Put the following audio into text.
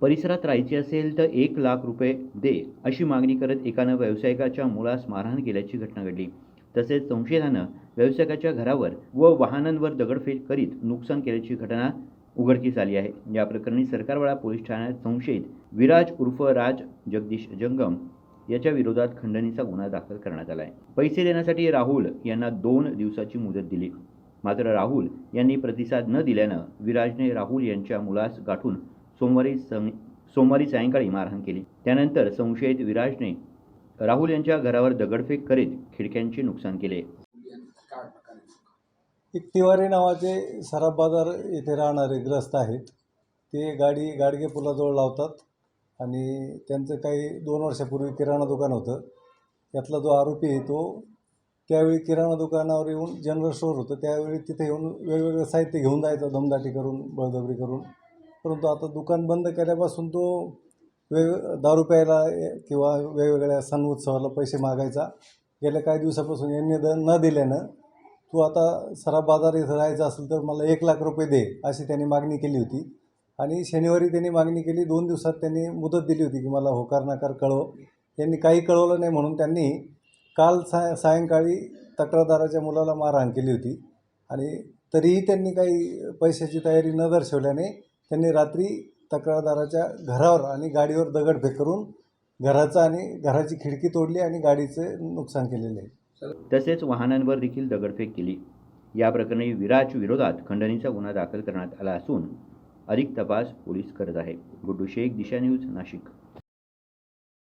परिसरात राहायचे असेल तर एक लाख रुपये दे अशी मागणी करत एकानं व्यावसायिकाच्या मुलास मारहाण केल्याची घटना घडली. तसेच संशयितानं व्यावसायिकाच्या घरावर व वाहनांवर दगडफेक करीत नुकसान केल्याची घटना उघडकीस आली आहे. या प्रकरणी सरकारवाडा पोलीस ठाण्यात संशयित विराज उर्फ राज जगदीश जंगम याच्या विरोधात खंडणीचा गुन्हा दाखल करण्यात आला आहे पैसे देण्यासाठी राहुल यांना दोन दिवसाची मुदत दिली. मात्र राहुल यांनी प्रतिसाद न दिल्यानं विराजने राहुल यांच्या मुलास गाठून सोमवारी सं सोमवारी सायंकाळी मारहाण केली. त्यानंतर संशयित विराजने राहुल यांच्या घरावर दगडफेक करीत खिडक्यांचे नुकसान केले. एक तिवारी नावाचे सराफ बाजार येथे राहणारे ग्रस्त आहेत. ते गाडी गाडगे पुलाजवळ लावतात आणि त्यांचं काही दोन वर्षापूर्वी किराणा दुकान होतं. त्यातला जो आरोपी आहे तो त्यावेळी किराणा दुकानावर येऊन जनरल स्टोअर होतं. त्यावेळी तिथे येऊन वेगवेगळं साहित्य घेऊन जायचं दमदाटी करून बळजबरी करून. परंतु आता दुकान बंद केल्यापासून तो वेग दारू प्यायला किंवा वेगवेगळ्या सण उत्सवाला पैसे मागायचा. गेल्या काही दिवसापासून यांनी द न दिल्यानं तू आता सराफ बाजार इथं राहायचं असेल तर मला एक लाख रुपये दे अशी त्यांनी मागणी केली होती. आणि शनिवारी त्यांनी मागणी केली दोन दिवसात त्यांनी मुदत दिली होती की मला होकार नाकार कळव. त्यांनी काही कळवलं नाही म्हणून त्यांनी काल साय सायंकाळी तक्रारदाराच्या मुलाला मारहाण केली होती. आणि तरीही त्यांनी काही पैशाची तयारी न दर्शवल्याने त्यांनी रात्री तक्रारदाराच्या घरावर आणि गाडीवर दगडफेक करून घराचं आणि घराची खिडकी तोडली आणि गाडीचे नुकसान केलेले आहे. तसेच वाहनांवर देखील दगडफेक केली. या प्रकरणी विराज विरोधात खंडणीचा गुन्हा दाखल करण्यात आला असून अधिक तपास पोलीस करत आहे. गुड्डू शेख दिशा न्यूज नाशिक.